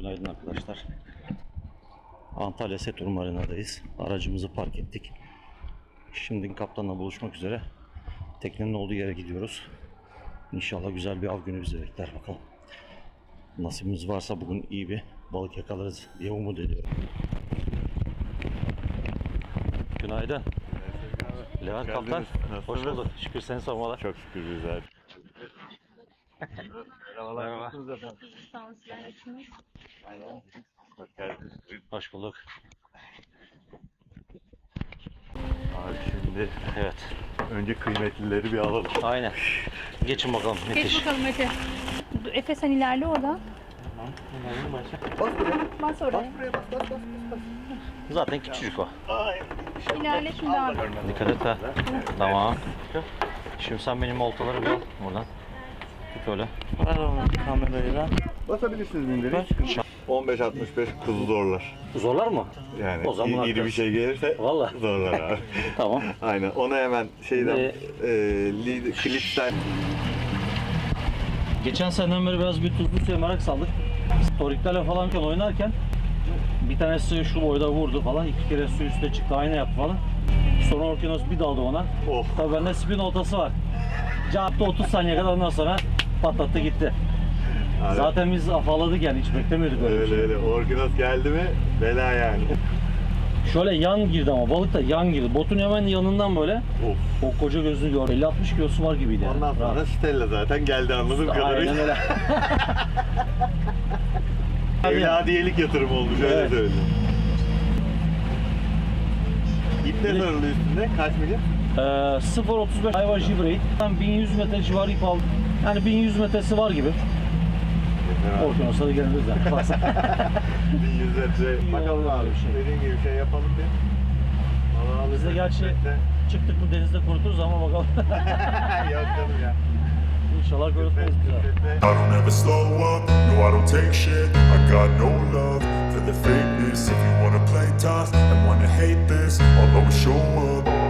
Günaydın arkadaşlar. Antalya Setur Marina'dayız. Aracımızı park ettik. Şimdi kaptanla buluşmak üzere teknenin olduğu yere gidiyoruz. İnşallah güzel bir av günü bizi bekler bakalım. Nasibimiz varsa bugün iyi bir balık yakalarız diye umut ediyorum. Günaydın. Levent Kaptan. Hoş bulduk. Şükür seni sormalar. Çok şükür güzel. Merhaba. Sağ olun sizler nasılsınız? Hoş geldiniz. Hoş bulduk. Abi şimdi Evet. önce kıymetlileri bir alalım. Aynen. Geçin bakalım. Geç Müthiş. bakalım Efe. Dur, Efe sen ilerle oradan. Bas oraya. Zaten küçücük o. İlerle şimdi abi. Dikkat et ha. Tamam. Şimdi sen benim oltaları bir al buradan. Tut öyle. kamerayı ben. Basabilirsiniz indiri. 15-65 kuzu zorlar. Zorlar mı? Yani O zaman iri bir haklısın. şey gelirse Vallahi. zorlar abi. Tamam. Aynen onu hemen şeyden Ve- e, lead, klipten Geçen seneden beri biraz bir tuzlu suya merak saldık. Toriklerle falan filan oynarken bir tanesi şu boyda vurdu falan. iki kere su üstüne çıktı. Ayna yaptı falan. Sonra Orkinos bir daldı ona. oh Tabii bende spin oltası var. Cevapta 30 saniye kadar ondan sonra patlattı gitti. abi, Zaten biz afalladık yani hiç beklemiyorduk öyle öyle şey. öyle Orkinos geldi mi bela yani. Şöyle yan girdi ama balık da yan girdi. Botun hemen yanından böyle Of. o koca gözünü gördü. 50-60 kilosu var gibiydi yani. Ondan sonra Rahat. Stella zaten geldi anladığım Aynen kadarıyla. öyle. Evladiyelik yatırım olmuş öyle Evet. söyleyeyim. İp ne sarılı üstünde? Kaç milim? Ee, 0.35 Ayva Jibrey. Ben 1100 metre civarı ip aldım. Yani 1100 metresi var gibi. Orkinos'a da geliriz yani. Baksana. 1100 metre. Bakalım abi. şey. Dediğin gibi şey yapalım bir. Vallahi Biz de gerçi çıktık mı denizde kuruturuz ama bakalım. Yok canım ya. İnşallah. Metre. I don't ever slow up, no I don't take shit I got no love for the fakeness If you wanna play tough and wanna hate this I'll always show up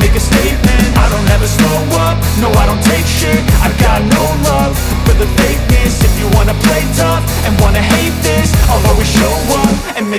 make a statement. I don't ever slow up, no I don't take shit. I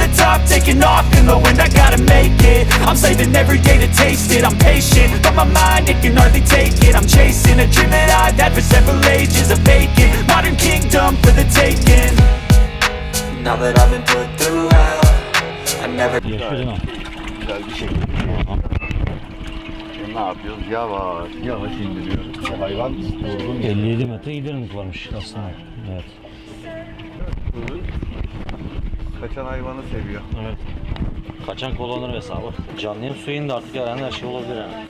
the top, taking off in the wind I gotta make it, I'm saving every day to taste it I'm patient, but my mind, it can hardly take it I'm chasing a dream that I've had for several ages A vacant, modern kingdom for the taking Now that I've been put through hell I never Yaşadın ha. Güzel bir şekilde. Şimdi ne yapıyoruz? Yavaş yavaş indiriyoruz. Bu hayvan durgun 57 metre giderim varmış aslında. Evet. Kaçan hayvanı seviyor. Evet. Kaçan kullanır mesela bak. Canlıyım suyun da artık yani her şey olabilir yani.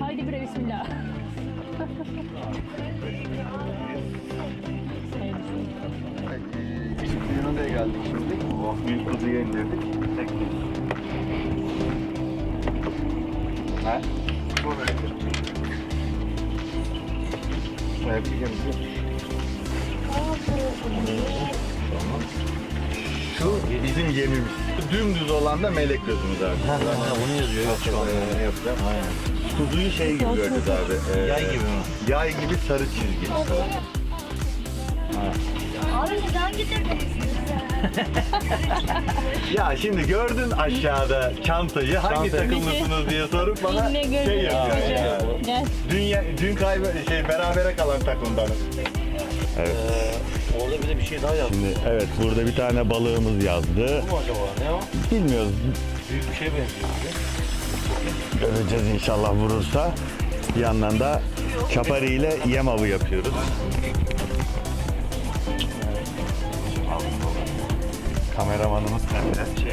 Haydi bre bismillah. Küçüklüğüne de geldik şimdi. Oh, büyük kuzuya indirdik. Tekneyiz. Ha? Bu böyle. Evet, bir gemi. Şu bizim gemimiz. Dümdüz olan da melek gözümüz abi. bunu yazıyor evet şu anda. Ee, yapacağım. Aynen. Kuzuyu şey gibi göreceğiz abi. ee, Yay gibi mi? Yay gibi sarı çizgi. Abi neden getirdiniz? Ya şimdi gördün aşağıda çantayı hangi takımlısınız diye sorup bana şey yapıyor yani. Dünya, dün kaybı şey berabere kalan takımdanım. Evet. Ee, orada bir de bir şey daha yazdı. Şimdi evet burada bir tane balığımız yazdı. Bu mu acaba? Ne o? Bilmiyoruz. Büyük bir şeye benziyor. Göreceğiz inşallah vurursa. Bir yandan da çapari ile yem avı yapıyoruz. Kameramanımız nerede? Şey.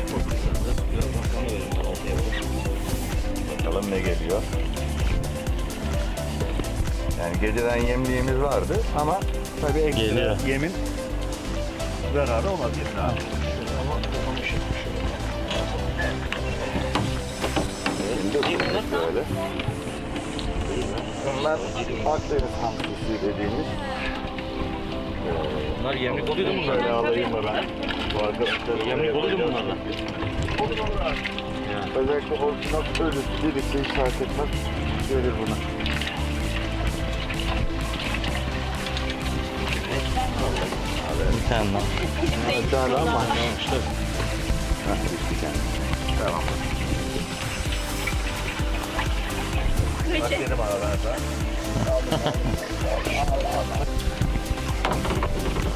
Bakalım ne geliyor. Yani geceden yemliğimiz vardı ama tabii ekstra Geliyor. yemin zararı olabilir. Abi. Ama kapamış. Şimdi böyle. Bunlar Akdeniz hamsisi dediğimiz. Bunlar yemlik oluyor değil mi Şöyle bunlar? alayım da ben. Bu arkadaşlar Yemlik oluyor mu bunlarla? Özellikle orijinal ölüsü birisi hiç fark etmez. Gelir buna. Bir tane daha. Bir tane ama. İşte Heh, bitti kendi. Tamam. Dedim aralarda.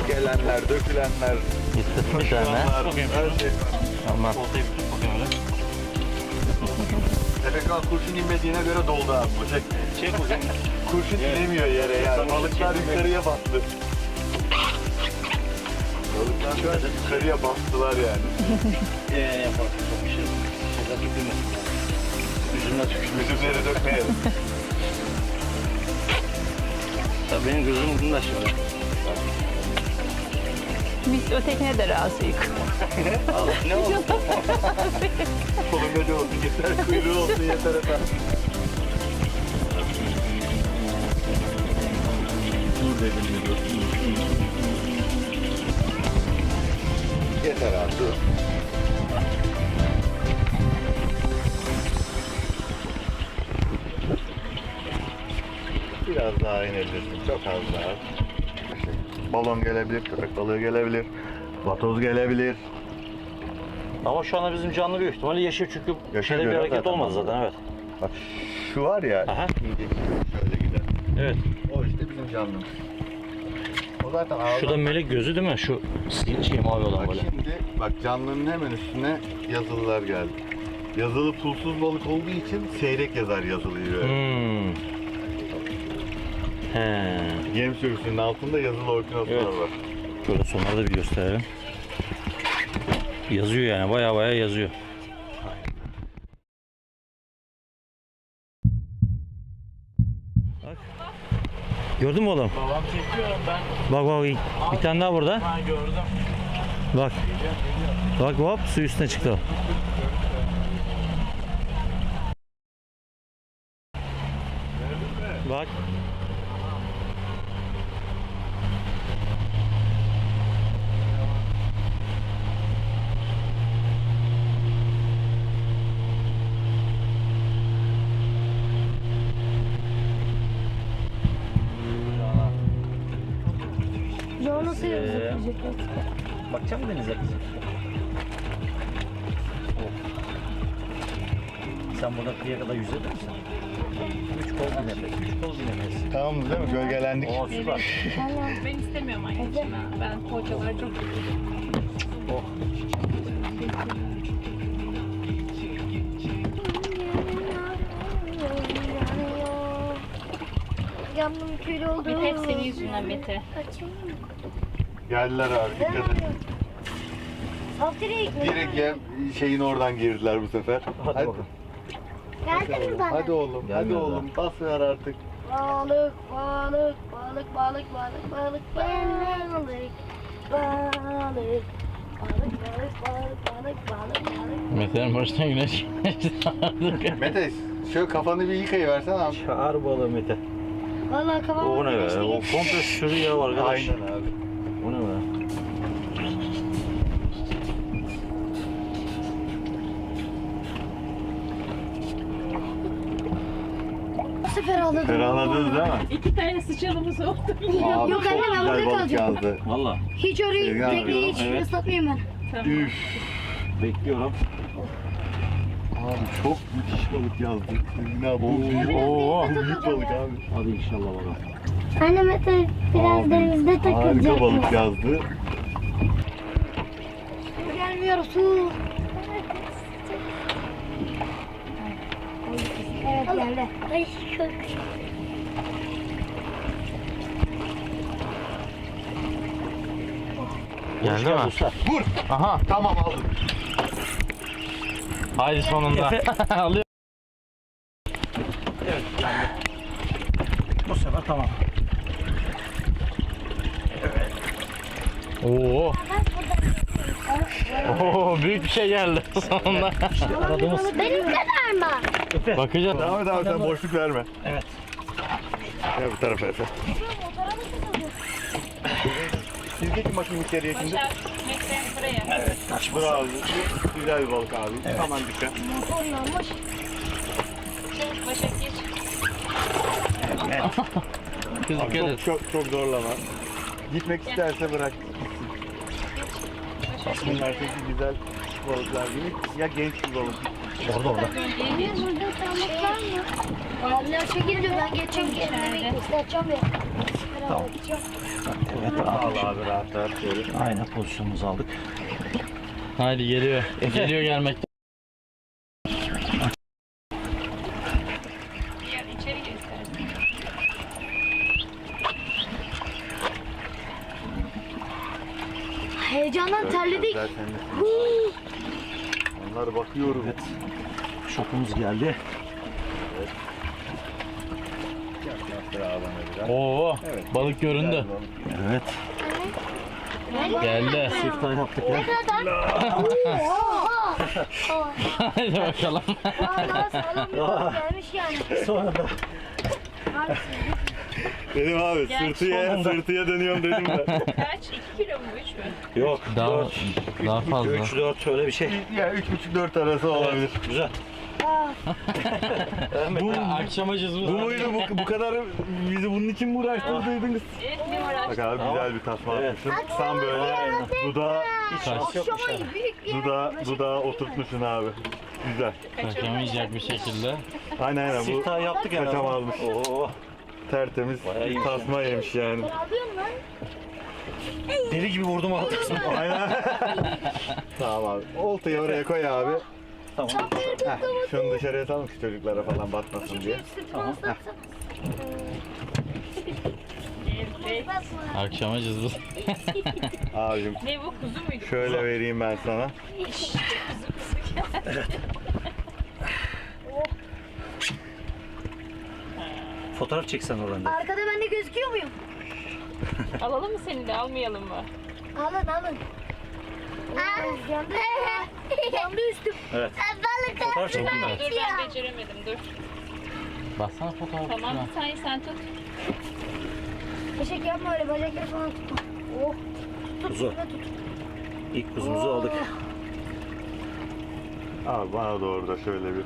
Gelenler, dökülenler, Gitti bir tane. her şey. Tamam. Oltayı bir tut bakayım öyle. Efekan kurşun inmediğine göre doldu abi bu. Çek. Çek. Kurşun inemiyor yere yani. Balıklar yukarıya bastı. Balıklar şu an yukarıya bastılar yani. Eee yapalım. Çok bir şey. Şeyler dökülmesin. Yüzümden tükürmesin. Üzümleri dökmeyelim. Tabii benim gözüm ucunda şimdi. Biz ötekine de razıyız. ne oldu? Kolun gacı olsun yeter, kuyruğu olsun yeter efendim. Dur dedim bir Yeter dur. Biraz daha inebilirsin, çok az daha. Balon gelebilir, köpek balığı gelebilir, vatoz gelebilir. Ama şu anda bizim canlı büyük ihtimalle yaşıyor çünkü Yaşıyor, şeyde bir hareket zaten olmadı zaten evet. Bak şu var ya, Aha. şöyle gider. Evet. O işte bizim canlımız. Zaten ağzı. Şu da melek gözü değil mi? Şu si- şey mavi olan Bak böyle. şimdi bak canlının hemen üstüne yazılılar geldi. Yazılı pulsuz balık olduğu için seyrek yazar yazılıyı böyle. Hmm. He. Yem sürüsünün altında yazılı orkinoslar Evet. var. Şöyle sonları da bir gösterelim. Yazıyor yani baya baya yazıyor. Bak. Gördün mü oğlum? Babam çekiyorum ben. Bak bak bir tane daha burada. Ha gördüm. Bak. Bak hop su üstüne çıktı. Bak. Ya nasıl Ee, Bakacağım denize kızım. Sen burada kıyıya kadar yüzebilir misin? Üç kol bir nefes, üç kol bir nefes. Tamam değil mi? Gölgelendik. Oo süper. Ben istemiyorum anneciğim. Ben poğaçalar çok Oh. Yandım kül oldu. Bir hep senin yüzünden Mete. Mı? Geldiler abi dikkat et. Direkt mi? Direkt yem şeyin oradan girdiler bu sefer. Hadi bakalım. Geldi mi bana? Hadi oğlum, hadi oğlum. Bas ver artık. Balık, balık, balık, balık, balık, balık, balık, balık, balık, balık balık balık balık balık. Mete'nin başına güneş geçti. Mete şöyle kafanı bir yıkayıversen abi. Çağır balığı Mete. Vallahi kafam O ne be? O komple sürü ya arkadaş. Aynen abi. O ne be? Bu sefer ağladım. Ferahladınız değil mi? İki tane sıçralımız oldu. Abi Yok çok anne, ben güzel burada balık kalacağım. yazdı. Valla Hiç orayı Sevgi tekneyi hiç evet. ıslatmayayım ben. Üf. bekliyorum. Abi çok müthiş balık yazdı. Sevgili abi bu büyük, Oo. büyük balık abi. Hadi inşallah bakalım. Anne Mete biraz Abi, denizde takılacak. Harika balık yazdı. Su gelmiyor su. Evet geldi. Ay çok. Geldi mi? Vur. Aha. Tamam aldım. Haydi sonunda. Alıyor. Bu sefer tamam. Oo. Oo büyük bir şey geldi sonunda. Aradığımız Benim kadar mı? Bakacağız. Devam et abi sen boşluk verme. Evet. Gel bu tarafa Efe. Siz geçin bakayım içeriye şimdi. Başak, Mete buraya. Bravo. Güzel bir balık abi. Tamam dikkat. Motorlanmış. Başak geç. Kız Abi çok, çok, çok zorlama. Gitmek isterse bırak. Bunlar çünkü güzel balıklar değil. Ya genç bir balık. orada orada. Anne burada kalmak var mı? Abiler çekiliyor ben geçeceğim kendime ıslatacağım ya. Tamam. Evet Al abi. abi rahat rahat şöyle. Aynen pozisyonumuzu aldık. Haydi geliyor. Geliyor gelmekte. Gel içeri gir istersen. Heyecandan terledik. Zaten Onlar bakıyorum. Evet. Şokumuz geldi. Bana biraz. Oo. Evet. Balık göründü. Evet. Geldi. Siftah yaptık ya. Oha! Haydi bakalım. Vallahi sağlam gelmiş yani. Sonra da Dedim abi sırtıya, sırtıya dönüyorum dedim ben. Kaç? 2 kilo mu? 3 mü? yok. Daha daha fazla. 3 4 öyle bir şey. ya 3,5-4 arası olabilir. Güzel. Bu, Akşama cızmız. bu muydu bu, bu kadar bizi bunun için mi uğraştırdıydınız? Evet bir uğraş. Bak abi güzel bir tasma Evet. atmışsın. Tam böyle şans yokmuş yani. büyük bir dudağı, dudağı oturtmuşsun abi. Güzel. Kaçamayacak bir şekilde. Aynen aynen bu Siftah yaptık en Kaçam almış. Oo. tertemiz Bayağı iyi. tasma yemiş yani. Alıyorum lan. Deli gibi vurdum altısını. Aynen. tamam abi. Oltayı oraya koy abi. Tamam. Heh, şunu dışarıya salın ki çocuklara falan batmasın diye. Tamam. Akşama cızmız. Abicim Ne bu kuzu muydu? şöyle vereyim ben sana. Fotoğraf çeksen oradan da. Arkada ben de gözüküyor muyum? Alalım mı seni de almayalım mı? Alın alın. Yandı, yandı üstüm. Evet. Fotoğraf çektim ben. Dur ben beceremedim dur. Baksana fotoğrafına. Tamam sen sen tut. Teşekkür yapma öyle bacakları falan tutma. Oh. Tut, Kuzu. tut, tut. İlk kuzumuzu aldık. Abi bana doğru da şöyle bir.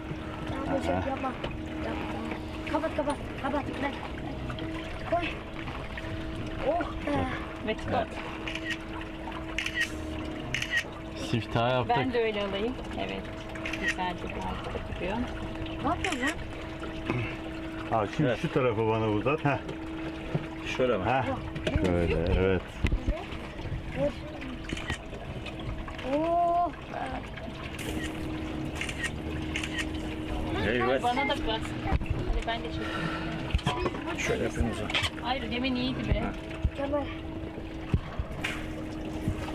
Tamam teşekkür yapma. Yapma. Kapat kapat kapat. Ver. Koy. Oh be. Metin al. Siftah yaptık. Ben de öyle alayım. Evet. Güzelce. Ne yapıyorsun? Abi şimdi Evet. şu tarafı bana uzat. Heh. Şöyle mi? Heh. Şöyle evet. Oh. Evet. Bana da bak. Hadi ben de çekeyim. Şöyle yapayım o zaman. Hayır demin iyiydi be. Kemal.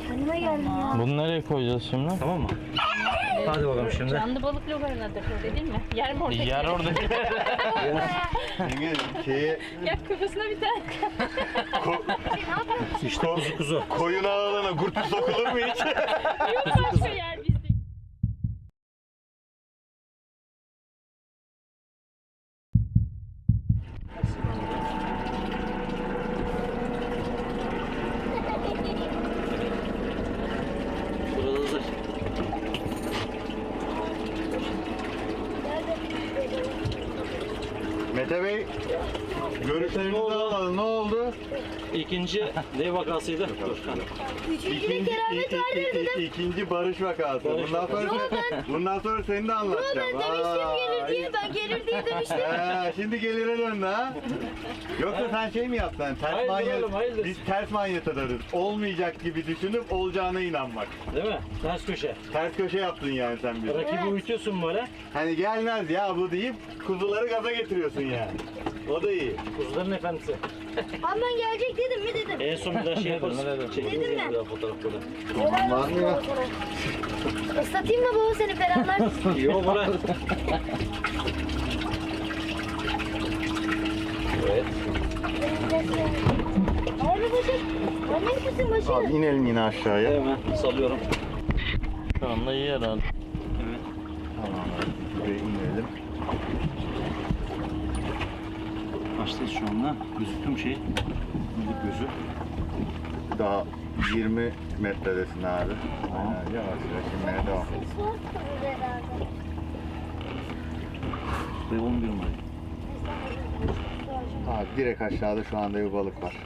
Kendime geldim ya. Bunu nereye koyacağız şimdi? Tamam mı? Hadi bakalım şimdi. Canlı balık logarınadır o değil mi? Yer mi orada? Yer orada. Yenge şeye Ya kafasına bir tane. İşte kuzu kuzu. koyun ağlarına kurt sokulur mu hiç? Yok başka yer Mete Bey görüşlerinizi alalım. Ne oldu? İkinci ne vakasıydı? Dur. Üçüncüde keramet vardır dedim. ikinci barış vakası. bundan sonra bundan sonra seni de anlatacağım. Ben demiştim gelir diye. Ben gelir diye demiştim. He, şimdi gelire döndü ha. Yoksa sen şey mi yaptın? Ters Hayırdır manyet, oğlum, hayırdır? biz ters manyet atarız. Olmayacak gibi düşünüp olacağına inanmak. Değil mi? Ters köşe. Ters köşe yaptın yani sen bir. Rakibi uyutuyorsun böyle. Hani gelmez ya bu deyip kuzuları gaza getiriyorsun yani. O da iyi. Kuzuların efendisi. Ama ben gelecek dedim mi dedim. En son bir daha şey yaparız. Dedim ben. bir daha fotoğraf böyle. Var mı ya? Islatayım mı baba seni Ferhanlar? Yok bırak. Evet. Abi başım. Annem kızın başı. Abi inelim yine aşağıya. Hemen salıyorum. Şu anda iyi herhalde. Evet. Tamam. Şuraya inelim. Kaçtayız şu anda? Mü şey? Müdür gözü. Daha 20 metredesin abi. Aynen yavaş yavaş inmeye devam. Soğuk herhalde. Ve 11 numara. Abi direkt aşağıda şu anda bir balık var.